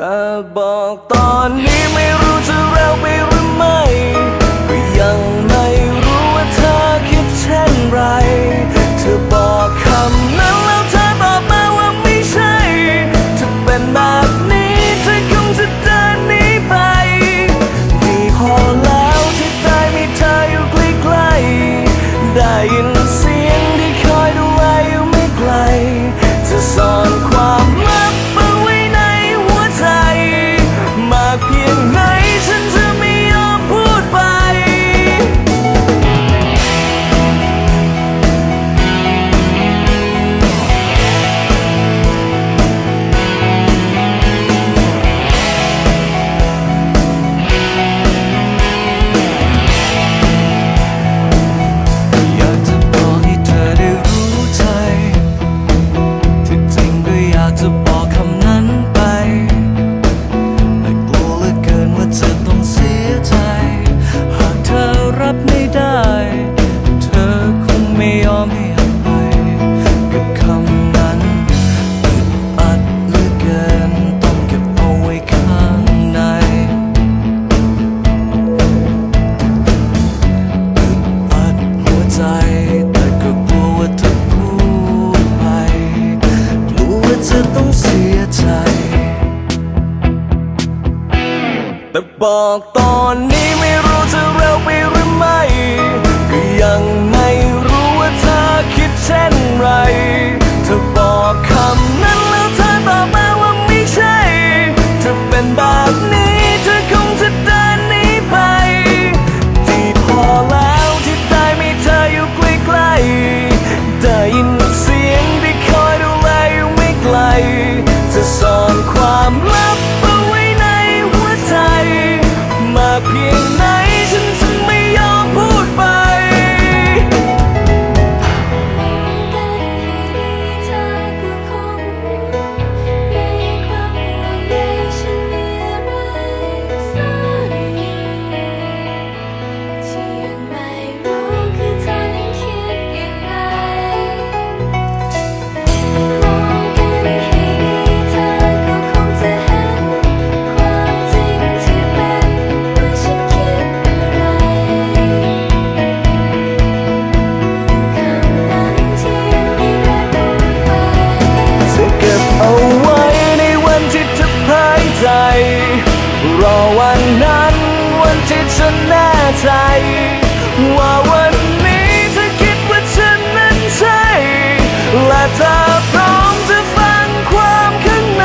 แต่บอกตอนนี้ไม่รู้จะเร็วไปหรือไม่ บไม่ได้ เธอคงไม่ยอมให้อภัยกับคำนั้นอึดอัดเหลือเกินต้องเก็บเอาไว้ข้างในอึดอัดหัวใจ แต่ก็กลัวว่าถ้าพูดไป กลัวว่าจะต้องเสียใจ แต่บอกตอนนี้ ฉันแน่ใจ ว่าวันนี้เธอคิดว่าฉันนั้นใช่ และเธอพร้อมจะฟังความข้างใน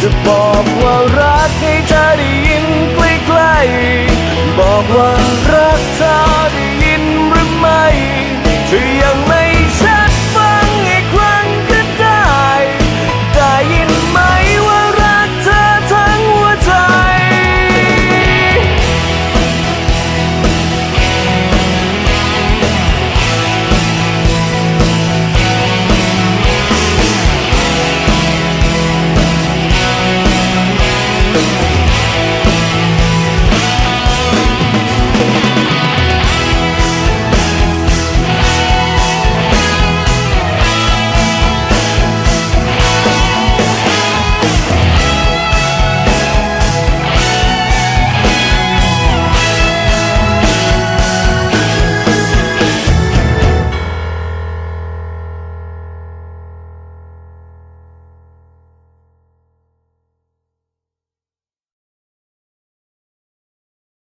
จะบอกว่ารักให้เธอได้ยินใกล้ๆบอกว่ารักเธอ